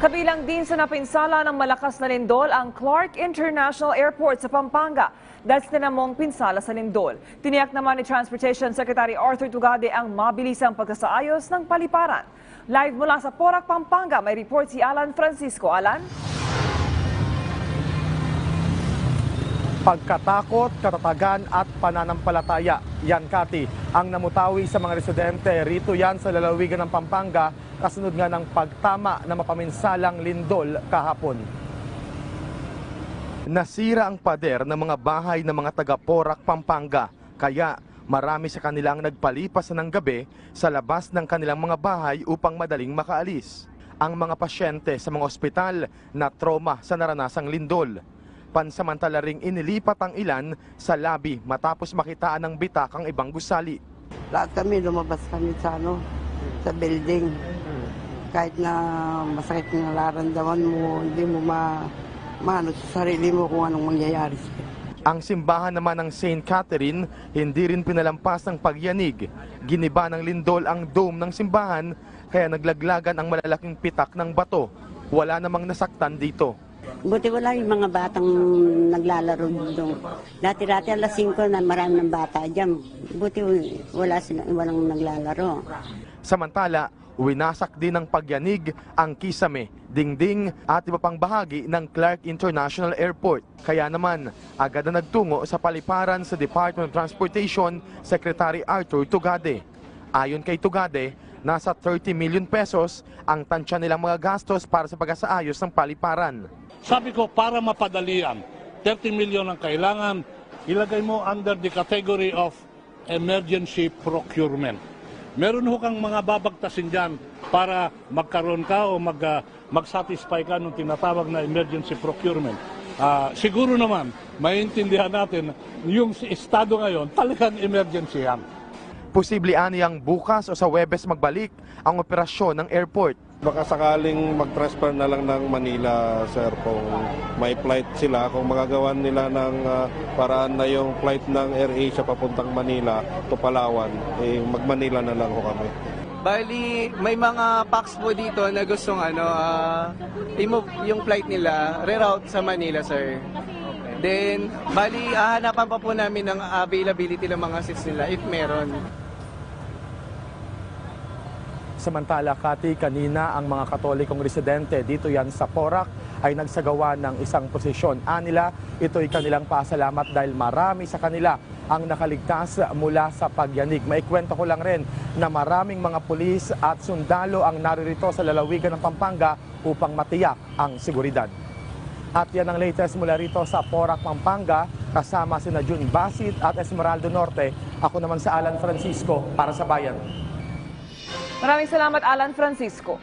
Kabilang din sa napinsala ng malakas na lindol ang Clark International Airport sa Pampanga dahil tinamong pinsala sa lindol. Tiniyak naman ni Transportation Secretary Arthur Tugade ang mabilisang pagkasaayos ng paliparan. Live mula sa Porac, Pampanga, may report si Alan Francisco. Alan? Pagkatakot, katatagan at pananampalataya. Yan, Kati, ang namutawi sa mga residente. Rito yan sa lalawigan ng Pampanga, kasunod nga ng pagtama na mapaminsalang lindol kahapon. Nasira ang pader ng mga bahay ng mga taga Porac, Pampanga. Kaya marami sa kanila ang nagpalipas ng gabi sa labas ng kanilang mga bahay upang madaling makaalis. Ang mga pasyente sa mga ospital na trauma sa naranasang lindol. Pansamantala ring inilipat ang ilan sa labi matapos makitaan ng bitak ang ibang gusali. Lahat kami, lumabas kami sa ano, sa building. Kahit na masakit na nararamdaman mo, hindi mo ma, maano sa sarili mo kung anong mangyayari sa'yo. Ang simbahan naman ng St. Catherine hindi rin pinalampas ng pagyanig. Giniba ng lindol ang dome ng simbahan kaya naglaglagan ang malalaking pitak ng bato. Wala namang nasaktan dito. Buti wala yung mga batang naglalaro doon. Dati-dati alas 5 na marami ng bata dyan. Buti wala sila, walang naglalaro. Samantala, winasak din ng pagyanig ang kisame, dingding at iba pang bahagi ng Clark International Airport. Kaya naman, agad na nagtungo sa paliparan sa Department of Transportation Secretary Arthur Tugade. Ayon kay Tugade, nasa 30 million pesos ang tansya nilang mga gastos para sa pag-asaayos ng paliparan. Sabi ko, para mapadalian, 30 million ang kailangan, ilagay mo under the category of emergency procurement. Meron ho kang mga babagtasin dyan para magkaroon ka o mag, ah, mag-satisfy ka ng tinatawag na emergency procurement. Ah, siguro naman, maintindihan natin, yung estado ngayon, talagang emergency yan. Posible aniyang bukas o sa Webes magbalik ang operasyon ng airport. Baka sakaling mag-transfer na lang ng Manila, sir, kung may flight sila, kung magagawan nila ng ah, paraan na yung flight ng AirAsia papuntang Manila to Palawan, eh, mag-Manila na lang ho kami. Bali, may mga packs po dito na gustong ano, ah, i-move yung flight nila, reroute sa Manila, sir. Then, bali, hahanapan pa po namin ng availability ng mga seats nila if meron. Samantala, Kati, kanina ang mga katolikong residente dito yan sa Porac ay nagsagawa ng isang posisyon. Anila, ito'y kanilang pasalamat dahil marami sa kanila ang nakaligtas mula sa pagyanig. Maikwento ko lang rin na maraming mga pulis at sundalo ang naririto sa lalawigan ng Pampanga upang matiyak ang seguridad. At yan ang latest mula rito sa Porac, Pampanga, kasama sina June Basit at Esmeraldo Norte. Ako naman sa Alan Francisco para sa Bayan. Maraming salamat, Alan Francisco.